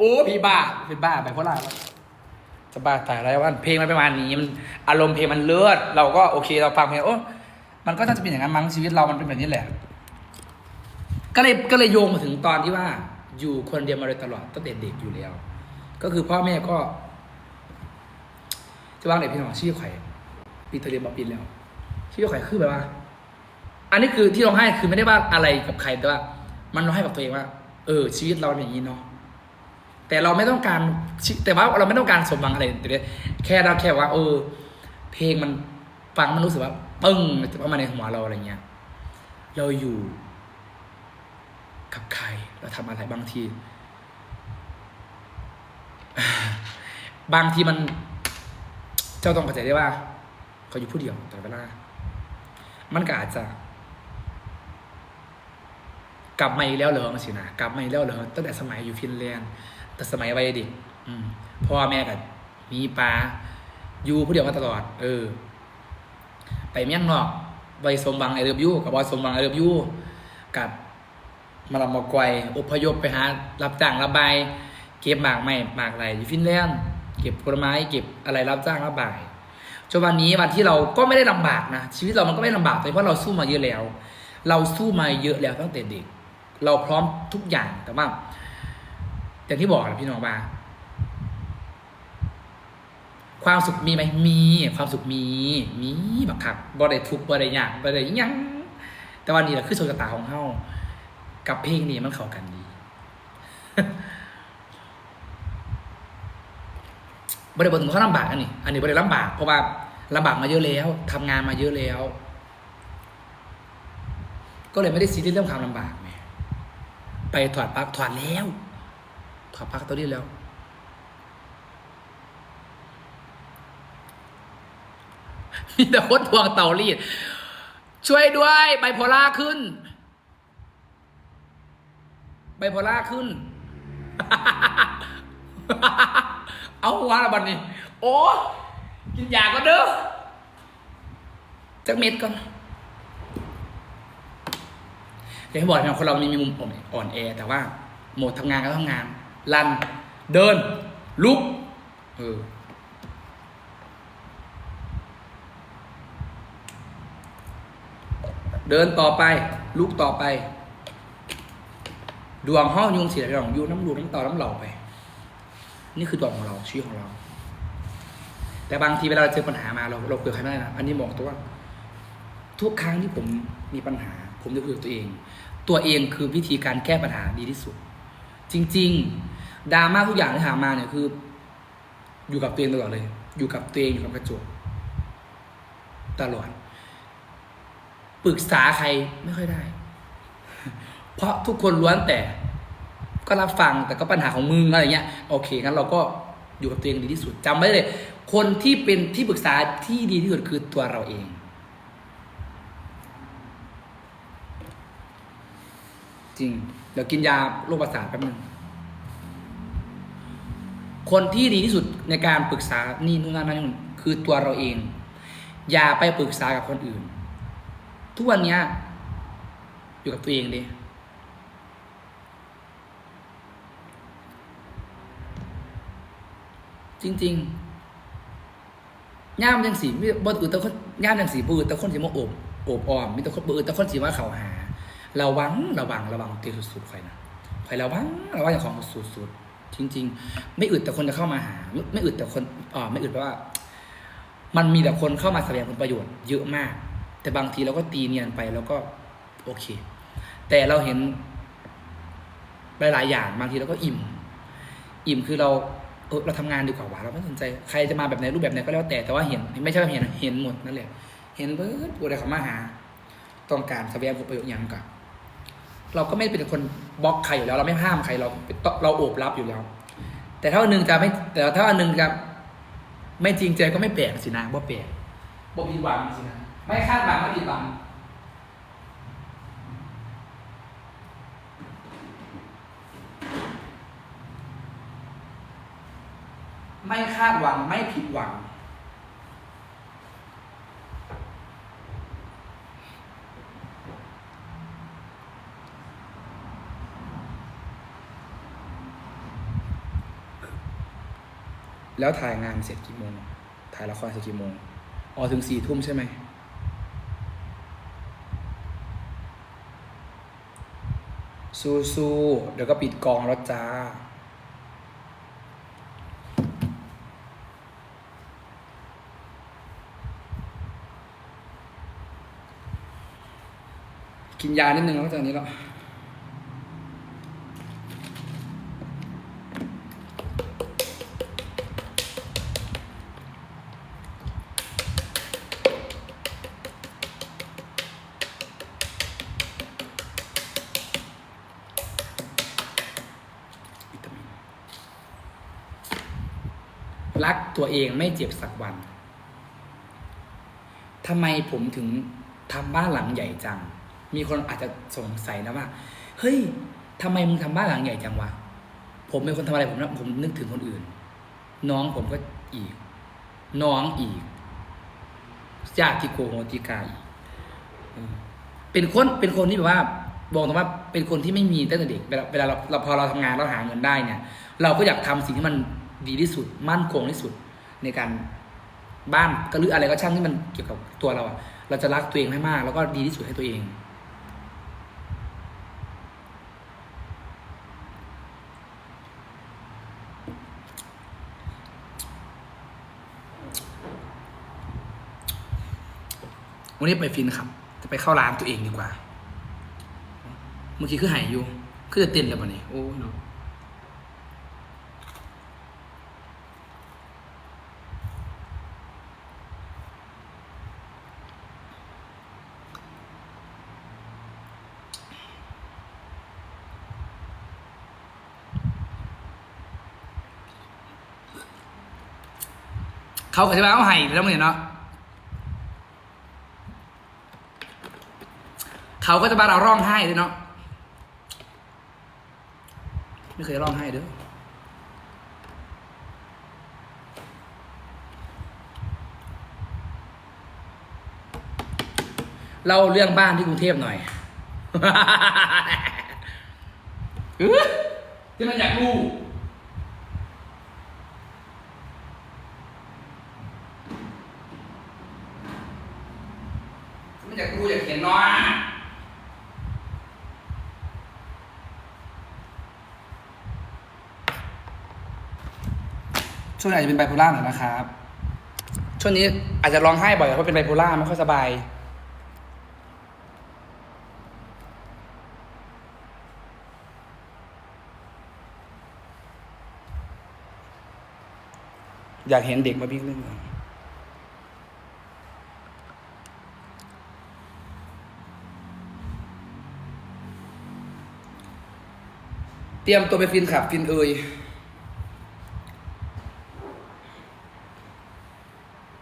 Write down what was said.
โอ้พี่บ้าเป็นบ้าไปเพราะอะไรจะบ้าตายอะไรวะเพลงมันประมาณนี้มันอารมณ์เพลงมันเลือด เราก็โอเคเราฟังเพลงโอ้มันก็น่าจะเป็นอย่างนั้นมั้งชีวิตเรามันเป็นแบบนี้แหละ ก็เลยก็เลยโยงมาถึงตอนที่ว่า อยู่คนเดียวมาโดยตลอดตั้งแต่เด็กอยู่แล้ว ก็คือพ่อแม่ก็ จะว่างไหนพี่น้องชื่อไข่อยปีเตอร์เรียนบอกปีแล้วชื่อไข่อยคือแบบว่า อันนี้คือที่ร้องไห้คือไม่ได้ว่าอะไรกับใครแต่ว่า มันร้องไห้กับตัวเองว่า เออ ชีวิตเราเป็นอย่างนี้เนาะ แต่เราไม่ต้องการแต่ว่าเราไม่ต้องการสมหวังอะไรแต่เนี่ยแค่เราแค่ว่า เออ เพลงมันฟังมันรู้สึกว่าปึ้งเข้ามาในหัวเราอะไรเงี้ย เราอยู่ กับใครเราทำอะไรบางที บางทีมัน เจ้าต้องเข้าใจได้ว่าเขาอยู่ผู้เดียวแตลอดเวลา มันก็อาจจะ กลับมาอีกแล้วเหรอมาสินะกลับมาอีกแล้วเหรอตั้งแต่สมัยอยู่ฟินแลนด์ แต่สมัยวัยเด็กอืมพ่อแม่กับมีป้าอยู่ผู้เดียวมาตลอด เออ ไปเมียงนอกไปสมบังไอเรือบยูกับบอยสมบังไอเรือบยูกับมาลำมากวยอพยพไปหา รับจ้างระบายเก็บหมากไม่หมากอะไรอยู่ฟินแลนด์เก็บผลไม้เก็บอะไรรับจ้างระบายจนวันนี้วันที่เราก็ไม่ได้ลำบากนะชีวิตเรามันก็ไม่ลำบากเลยเพราะเราสู้มาเยอะแล้ว เราสู้มาเยอะแล้วตั้งแต่เด็ก เราพร้อมทุกอย่างแต่ว่า อย่ที่บอกนะพี่น้องว่าความสุขมีไหมมี ความสุขมี มีบักคักบ่ได้ทุกบ่ได้ยากบ่ได้ยัง แต่วันนี้แหละคือโชคชะตาของเฮากับเพลงนี้มันเข้ากันดีบ่ได้บอกถึงเขาลำบากอันนี้อันนี้บ่ได้ลำบากเพราะว่าลำบากมาเยอะแล้วทำงานมาเยอะแล้ว ก็เลยไม่ได้ซีเรียสเรื่องความลำบากไงไปถอดปลั๊กถอดแล้ว ถอดปลั๊กตัวนี้แล้ว มีแต่คนทวงเตารีด ช่วยด้วยไบโพล่าขึ้น ไบโพล่าขึ้น เอาหัวละบันนี้ โอ้กินยาก็เด้อจักเม็ดก่อนอย่างที่บอกนะคนเรามีมีมุมอ่อนแอ แต่ว่าโหมดทำงานก็ทำงาน ลัน เดิน ลุกเออเดินต่อไป ลุกต่อไป ดวงห้องยุงเสียดวงยุงน้ำรูน้ำต่อน้ำเหล่าไป นี่คือดวงของเราชีวิตของเรา แต่บางทีเวลาเราเจอปัญหามาเราเราคุยกับใครไม่ได้นะอันนี้บอกตัวว่าทุกครั้งที่ผมมีปัญหา ผมจะคุยกับตัวเอง ตัวเองคือวิธีการแก้ปัญหาดีที่สุด จริง ๆ ดราม่าทุกอย่างที่หามาเนี่ยคือ อยู่กับตัวเองตลอดเลย อยู่กับตัวเองอยู่กับกระจกตลอดปรึกษาใครไม่ค่อยได้ เพราะทุกคนล้วนแต่ ก็รับฟังแต่ก็ปัญหาของมึงอะไรเงี้ยโอเคงั้นเราก็อยู่กับตัวเองดีที่สุดจำไว้เลย คนที่เป็นที่ปรึกษาที่ดีที่สุดคือตัวเราเอง จริง เดี๋ยวกินยาโรคประสาทแป๊บนึง คนที่ดีที่สุดในการปรึกษานี่นู่นนั่นนั่นคือตัวเราเอง อย่าไปปรึกษากับคนอื่น ทุกวันนี้อยู่กับตัวเองดิจริงๆย่ามยังสีม่บ่อื่นแต่คนย่ามยังสีบ่อื่นแต่คนสิมาโอบโอบอ้อมมีแต่คนบ่อื่นแต่คนสิมาเข้าหา ระวังระวังระวังเตีสุดๆคอยนะคอยระวังระวังอย่างของสุดๆ จริง ๆ ไม่อึดแต่คนจะเข้ามาหา ไม่อึดแต่คนอ่าไม่อึดแปลว่า มันมีแต่คนเข้ามาแสดงผลประโยชน์เยอะมาก แต่บางทีเราก็ตีเนียนไปแล้วก็โอเค แต่เราเห็นหลายๆอย่างบางทีเราก็อิ่ม อิ่มคือเราเออเราทำงานดีกว่าว่าเราไม่สนใจใครจะมาแบบไหนรูปแบบไหนก็แล้วแต่แต่ว่าเห็นไม่ใช่ว่เห็นเห็นหมดนั่นแหละเห็นเบิร์ดผู้ใดเขามาหา ต้องการแสดงผลประโยชน์อย่างกับ เราก็ไม่เป็นคนบล็อกใครอยู่แล้ว เราไม่ห้ามใครเราเราโอบรับอยู่แล้ว แต่ถ้าวันหนึ่งจะไม่แต่ถ้าวันหนึ่งจะไม่จริงใจก็ไม่แปลกสินะบ่แปลกบ่ผิดหวังสินะไม่คาดหวังไม่ผิดหวังไม่คาดหวังไม่ผิดหวัง แล้วถ่ายงานเสร็จกี่โมง ถ่ายละครเสร็จกี่โมง อ๋อถึงสี่ทุ่มใช่ไหม สู้ๆเดี๋ยวก็ปิดกองแล้วจ้า กินยานิดนึงแล้วจากนี้แล้ว รักตัวเองไม่เจ็บสักวันทำไมผมถึงทำบ้านหลังใหญ่จัง มีคนอาจจะสงสัยนะว่า เฮ้ยทำไมมึงทำบ้านหลังใหญ่จังวะ ผมเป็นคนทำอะไรผมนะผมนึกถึงคนอื่น น้องผมก็อีก น้องอีกญาติโกโหติกาอีกเป็นคนเป็นคนที่แบบว่าบอกตรงว่าเป็นคนที่ไม่มีตั้งแต่เด็กเวลาเวลาเราเราพอเราทำงานเราหาเงินได้เนี่ย เราก็อยากทำสิ่งที่มัน ดีที่สุด มั่นคงที่สุดในการบ้านก็หรืออะไรก็ช่างที่มันเกี่ยวกับตัวเราอะเราจะรักตัวเองให้มาก แล้วก็ดีที่สุดให้ตัวเอง วันนี้ไปฟินครับ จะไปเข้าร้านตัวเองดีกว่า เมื่อกี้คือหายอยู่คือจะเต้นแล้ววันนี้ โอ้เนาะ เขาก็จะมาเอาไห้แล้วมึงเนาะเขาก็จะมาเราร้องไห้ด้วยเนาะไม่เคยร้องไห้ด้อเล่าเรื่องบ้านที่กรุงเทพหน่อยเอ้อที่มันอยากรู้ ที่มันอยากรู้อยากเห็นเนาะช่วงนี้อาจจะเป็นไบโพล่าหน่อยนะครับ ช่วงนี้อาจจะร้องไห้บ่อยเพราะเป็นไบโพล่าไม่ค่อยสบาย อยากเห็นเด็กมาวิ่งเล่นกัน เตรียมตัวไปฟินขับฟินเอย